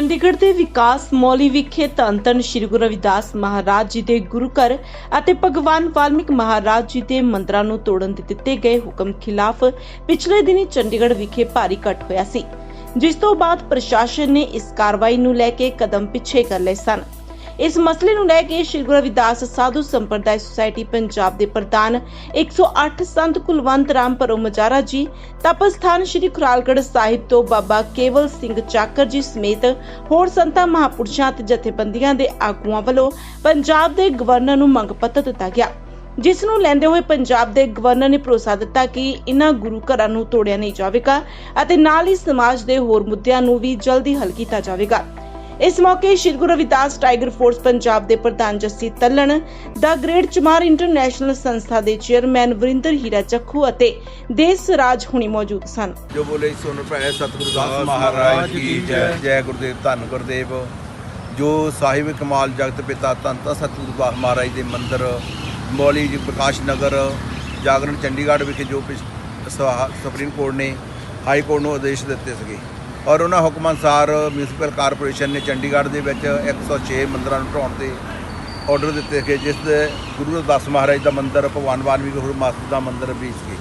ਚੰਡੀਗੜ੍ਹ ਦੇ ਵਿਕਾਸ ਮੌਲੀ ਵਿਖੇ ਧੰਨ ਧੰਨ ਸ੍ਰੀ ਗੁਰੂ ਰਵਿਦਾਸ ਮਹਾਰਾਜ ਜੀ ਦੇ ਗੁਰੂ ਘਰ ਅਤੇ ਭਗਵਾਨ ਵਾਲਮੀਕ ਮਹਾਰਾਜ ਜੀ ਦੇ ਮੰਦਰਾਂ ਨੂੰ ਤੋੜਨ ਦੇ ਦਿੱਤੇ ਗਏ ਹੁਕਮ ਖਿਲਾਫ ਪਿਛਲੇ ਦਿਨੀ ਚੰਡੀਗੜ੍ਹ ਵਿਖੇ ਭਾਰੀ ਇਕੱਠ ਹੋਇਆ ਸੀ, ਜਿਸ ਤੋਂ ਬਾਅਦ ਪ੍ਰਸ਼ਾਸਨ ਨੇ ਇਸ ਕਾਰਵਾਈ ਨੂੰ ਲੈ ਕੇ ਕਦਮ ਪਿੱਛੇ ਕਰ ਲਏ ਸਨ। ਇਸ ਮਸਲੇ ਨੂੰ ਲੈ ਕੇ ਸ਼੍ਰੀ ਗੁਰੂ ਰਵਿਦਾਸ ਸਾਧੂ ਸੰਪਰਦਾਇ ਸੁਸਾਇਟੀ ਪੰਜਾਬ ਦੇ ਪ੍ਰਧਾਨ 108 ਸੰਤ ਕੁਲਵੰਤ ਰਾਮ ਪਰੋਮਜਾਰਾ ਜੀ ਤਪਸਥਾਨ ਸ਼੍ਰੀ ਖੁਰਾਲਗੜ੍ਹ ਸਾਹਿਬ ਤੋਂ ਬਾਬਾ ਕੇਵਲ ਸਿੰਘ ਚਾਕਰ ਜੀ ਸਮੇਤ ਹੋਰ ਸੰਤਾਂ ਮਹਾਪੁਰਸ਼ਾਂ ਤੇ ਜਥੇਬੰਦੀਆਂ ਦੇ ਆਗੂਆਂ ਵੱਲੋਂ ਪੰਜਾਬ ਦੇ ਗਵਰਨਰ ਨੂੰ ਮੰਗ ਪੱਤਰ ਦਿੱਤਾ ਗਿਆ। ਜਿਸ ਨੂੰ ਲੈਂਦੇ ਹੋਏ ਪੰਜਾਬ ਦੇ ਗਵਰਨਰ ਨੇ ਭਰੋਸਾ ਦਿੱਤਾ ਕਿ ਇਨ੍ਹਾਂ ਗੁਰੂ ਘਰਾਂ ਨੂੰ ਤੋੜਿਆ ਨਹੀਂ ਜਾਵੇਗਾ ਅਤੇ ਨਾਲ ਹੀ ਸਮਾਜ ਦੇ ਹੋਰ ਮੁੱਦਿਆਂ ਨੂੰ ਵੀ ਜਲਦੀ ਹੱਲ ਕੀਤਾ ਜਾਵੇਗਾ। ਇਸ ਮੌਕੇ ਸ਼੍ਰੀ ਗੁਰੂ ਰਵਿਦਾਸ ਟਾਈਗਰ ਫੋਰਸ ਪੰਜਾਬ ਦੇ ਪ੍ਰਧਾਨ Jassi Tallan, the great Chamar international ਸੰਸਥਾ ਦੇ ਚੇਅਰਮੈਨ ਵਰਿੰਦਰ ਹੀਰਾ ਚੱਖੂ ਅਤੇ ਦੇਸ ਰਾਜ ਹੁਣੀ ਮੌਜੂਦ ਸਨ। ਜੋ ਬੋਲੇ ਸੋਨ ਭੈ ਸਤਿਗੁਰੂ ਦਾਸ ਮਹਾਰਾਜ ਕੀ ਜੈ ਜੈ ਗੁਰਦੇਵ, ਧੰਨ ਗੁਰਦੇਵ। ਜੋ ਸਾਹਿਬ ਕਮਾਲ ਜਗਤ ਪਿਤਾ ਧੰਨ ਸਤਿਗੁਰੂ ਦਾਸ ਮਹਾਰਾਜ ਦੇ ਮੰਦਿਰ, ਮੌਲੀ ਜੀ ਪ੍ਰਕਾਸ਼ ਨਗਰ, ਜਾਗਰਣ ਚੰਡੀਗੜ੍ਹ ਵਿਖੇ ਜੋ ਸੁਪਰੀਮ ਕੋਰਟ ਨੇ ਹਾਈ ਕੋਰਟ ਨੂੰ ਆਦੇਸ਼ ਦਿੱਤੇ ਸੀਗੇ। ਔਰ ਉਹਨਾਂ ਹੁਕਮਾਂ ਅਨੁਸਾਰ ਮਿਊਨਿਸਪਲ ਕਾਰਪੋਰੇਸ਼ਨ ਨੇ ਚੰਡੀਗੜ੍ਹ ਦੇ ਵਿੱਚ 106 ਮੰਦਰਾਂ ਨੂੰ ਢਾਉਣ ਦੇ ਆਰਡਰ ਦਿੱਤੇ ਗਏ ਜਿਸ ਦੇ ਗੁਰੂ ਰਵਿਦਾਸ ਮਹਾਰਾਜ ਦਾ ਮੰਦਿਰ, ਭਗਵਾਨ ਵਾਲਮੀਕ ਗੁਰੂ ਮਾਸਟਰ ਦਾ ਮੰਦਿਰ ਵੀ ਸੀ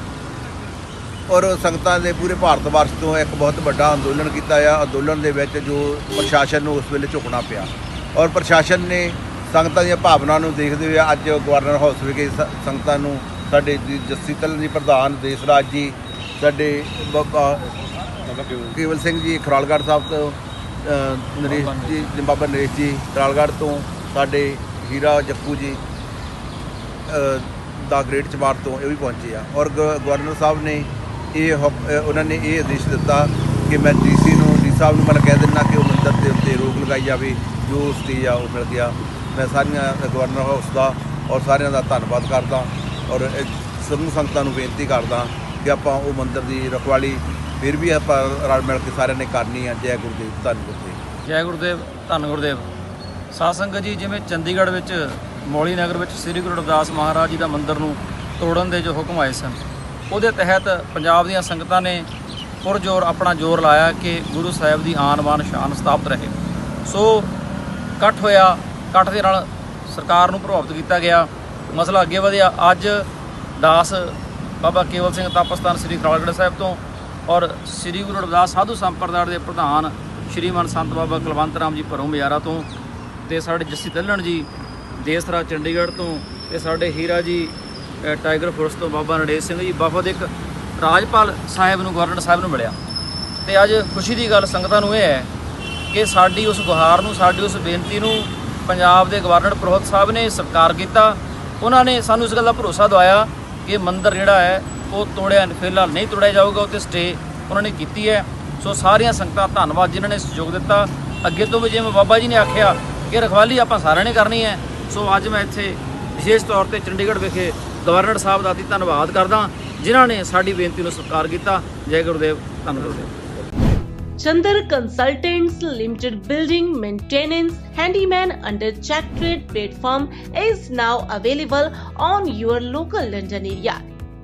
ਔਰ ਸੰਗਤਾਂ ਦੇ ਪੂਰੇ ਭਾਰਤ ਵਰਸ਼ ਤੋਂ ਇੱਕ ਬਹੁਤ ਵੱਡਾ ਅੰਦੋਲਨ ਕੀਤਾ ਆ। ਅੰਦੋਲਨ ਦੇ ਵਿੱਚ ਜੋ ਪ੍ਰਸ਼ਾਸਨ ਨੂੰ ਉਸ ਵੇਲੇ ਝੁਕਣਾ ਪਿਆ। ਔਰ ਪ੍ਰਸ਼ਾਸਨ ਨੇ ਸੰਗਤਾਂ ਦੀਆਂ ਭਾਵਨਾ ਨੂੰ ਦੇਖਦੇ ਹੋਏ ਅੱਜ ਗਵਰਨਰ ਹਾਊਸ ਵਿਖੇ ਸੰਗਤਾਂ ਨੂੰ ਸਾਡੇ ਜੀ ਜੱਸੀ ਤਲਨ ਜੀ ਪ੍ਰਧਾਨ, ਦੇਸ ਰਾਜ ਜੀ, ਸਾਡੇ ਕੇਵਲ ਸਿੰਘ ਜੀ ਖਰਾਲਗੜ੍ਹ ਸਾਹਿਬ ਤੋਂ ਅ, ਨਰੇਸ਼ ਜੀ ਬਾਬਾ ਨਰੇਸ਼ ਜੀ ਖਰਾਲਗੜ੍ਹ ਤੋਂ ਸਾਡੇ ਹੀਰਾ ਜੱਪੂ ਜੀ ਅ, ਦਾ ਗ੍ਰੇਟ ਚਮਾਰ ਤੋਂ ਇਹ ਵੀ ਪਹੁੰਚੇ ਆ। ਔਰ ਗ- ਗਵਰਨਰ ਸਾਹਿਬ ਨੇ ਇਹ ਹੁਕ- ਅ, ਉਹਨਾਂ ਨੇ ਇਹ ਆਦੇਸ਼ ਦਿੱਤਾ ਕਿ ਮੈਂ ਡੀਸੀ ਨੂੰ ਡੀ ਸਾਹਿਬ ਨੂੰ ਮੈਂ ਕਹਿ ਦਿੰਦਾ ਕਿ ਉਹ ਮੰਦਰ ਦੇ ਉੱਤੇ ਰੋਕ ਲਗਾਈ ਜਾਵੇ ਜੋ ਸਟੇਜ ਆ ਉਹ ਮਿਲ ਗਿਆ। ਮੈਂ ਸਾਰੀਆਂ ਗਵਰਨਰ ਹਾਊਸ ਦਾ ਔਰ ਸਾਰਿਆਂ ਦਾ ਧੰਨਵਾਦ ਕਰਦਾ ਔਰ ਇਹ ਸਮੂਹ ਸੰਗਤਾਂ ਨੂੰ ਬੇਨਤੀ ਕਰਦਾ ਕਿ ਆਪਾਂ ਉਹ ਮੰਦਰ ਦੀ ਰਖਵਾਲੀ ਫਿਰ ਵੀ ਆਪਾਂ ਰਲ ਮਿਲ ਕੇ ਸਾਰਿਆਂ ਨੇ ਕਰਨੀ ਆ। ਜੈ ਗੁਰਦੇਵ, ਧੰਨ ਗੁਰਦੇਵ। ਜੈ ਗੁਰਦੇਵ, ਧੰਨ ਗੁਰਦੇਵ। ਸਾਧ ਸੰਗਤ ਜੀ, ਜਿਵੇਂ ਚੰਡੀਗੜ੍ਹ ਵਿੱਚ, ਮੌਲੀ ਨਗਰ ਵਿੱਚ ਸ੍ਰੀ ਗੁਰੂ ਰਵਿਦਾਸ ਮਹਾਰਾਜ ਜੀ ਦਾ ਮੰਦਿਰ ਨੂੰ ਤੋੜਨ ਦੇ ਜੋ ਹੁਕਮ ਆਏ ਸਨ, ਉਹਦੇ ਤਹਿਤ ਪੰਜਾਬ ਦੀਆਂ ਸੰਗਤਾਂ ਨੇ ਪੁਰਜੋਰ ਆਪਣਾ ਜ਼ੋਰ ਲਾਇਆ ਕਿ ਗੁਰੂ ਸਾਹਿਬ ਦੀ ਆਨ ਬਾਨ ਸ਼ਾਨ ਸਥਾਪਿਤ ਰਹੇ। ਸੋ ਇਕੱਠ ਹੋਇਆ, ਇਕੱਠ ਦੇ ਨਾਲ ਸਰਕਾਰ ਨੂੰ ਪ੍ਰਭਾਵਿਤ ਕੀਤਾ ਗਿਆ। ਮਸਲਾ ਅੱਗੇ ਵਧਿਆ। ਅੱਜ ਦਾਸ ਬਾਬਾ ਕੇਵਲ ਸਿੰਘ ਤਪਸਤਾਨ ਸ੍ਰੀ ਖਰਾਲਗੜ੍ਹ ਸਾਹਿਬ ਤੋਂ ਔਰ ਸ੍ਰੀ ਗੁਰੂ ਰਵਿਦਾਸ ਸਾਧੂ ਸੰਪਰਦਾਇ ਦੇ ਪ੍ਰਧਾਨ ਸ਼੍ਰੀਮਾਨ ਸੰਤ ਬਾਬਾ ਕੁਲਵੰਤ ਰਾਮ ਜੀ ਭਰੋਂ ਮਿਆਰਾ ਤੋਂ ਤੇ ਸਾਡੇ ਜੱਸੀ ਤੱਲਣ ਜੀ ਦੇਸਰਾ ਚੰਡੀਗੜ੍ਹ ਤੋਂ ਤੇ ਸਾਡੇ ਹੀਰਾ ਜੀ ਟਾਈਗਰ ਫੋਰਸ ਤੋਂ ਬਾਬਾ ਨੜੇਸ਼ ਸਿੰਘ ਜੀ ਵਫਦ ਇੱਕ ਰਾਜਪਾਲ ਸਾਹਿਬ ਨੂੰ, ਗਵਰਨਰ ਸਾਹਿਬ ਨੂੰ ਮਿਲਿਆ। ਤੇ ਅੱਜ ਖੁਸ਼ੀ ਦੀ ਗੱਲ ਸੰਗਤਾਂ ਨੂੰ ਇਹ ਹੈ ਕਿ ਸਾਡੀ ਉਸ ਗੁਹਾਰ ਨੂੰ, ਸਾਡੀ ਉਸ ਬੇਨਤੀ ਨੂੰ ਪੰਜਾਬ ਦੇ ਗਵਰਨਰ ਪ੍ਰੋਹਤ ਸਾਹਿਬ ਨੇ ਸਤਿਕਾਰ ਕੀਤਾ। ਉਹਨਾਂ ਨੇ ਸਾਨੂੰ ਇਸ ਗੱਲ ਦਾ ਭਰੋਸਾ ਦਵਾਇਆ ਕਿ ਮੰਦਰ ਜਿਹੜਾ ਹੈ ਉਹ ਤੋੜਿਆ ਫਿਲਹਾਲ ਨਹੀਂ ਤੋੜਿਆ ਜਾਊਗਾ ਉੱਤੇ ਸਟੇ ਉਹਨਾਂ ਨੇ ਕੀਤੀ ਹੈ। ਸੋ ਸਾਰੀਆਂ ਸੰਗਤਾਂ ਧੰਨਵਾਦ ਜਿਨ੍ਹਾਂ ਨੇ ਸਹਿਯੋਗ ਦਿੱਤਾ। ਅੱਗੇ ਤੋਂ ਵੀ ਜਿਵੇਂ ਬਾਬਾ ਜੀ ਨੇ ਆਖਿਆ ਕਿ ਰਖਵਾਲੀ ਆਪਾਂ ਸਾਰਿਆਂ ਨੇ ਕਰਨੀ ਹੈ, ਸੋ ਅੱਜ ਮੈਂ ਇੱਥੇ ਵਿਸ਼ੇਸ਼ ਤੌਰ ਤੇ ਚੰਡੀਗੜ੍ਹ ਵਿਖੇ ਗਵਰਨਰ ਸਾਹਿਬ ਦਾ ਅਤੀ ਧੰਨਵਾਦ ਕਰਦਾ, ਜਿਨ੍ਹਾਂ ਨੇ ਸਾਡੀ ਬੇਨਤੀ ਨੂੰ ਸਤਿਕਾਰ ਕੀਤਾ। ਜੈ ਗੁਰਦੇਵ, ਧੰਨ Gurdev. Chandar Consultants Limited Building Maintenance Handyman under Check Trade platform is now available on your local London area.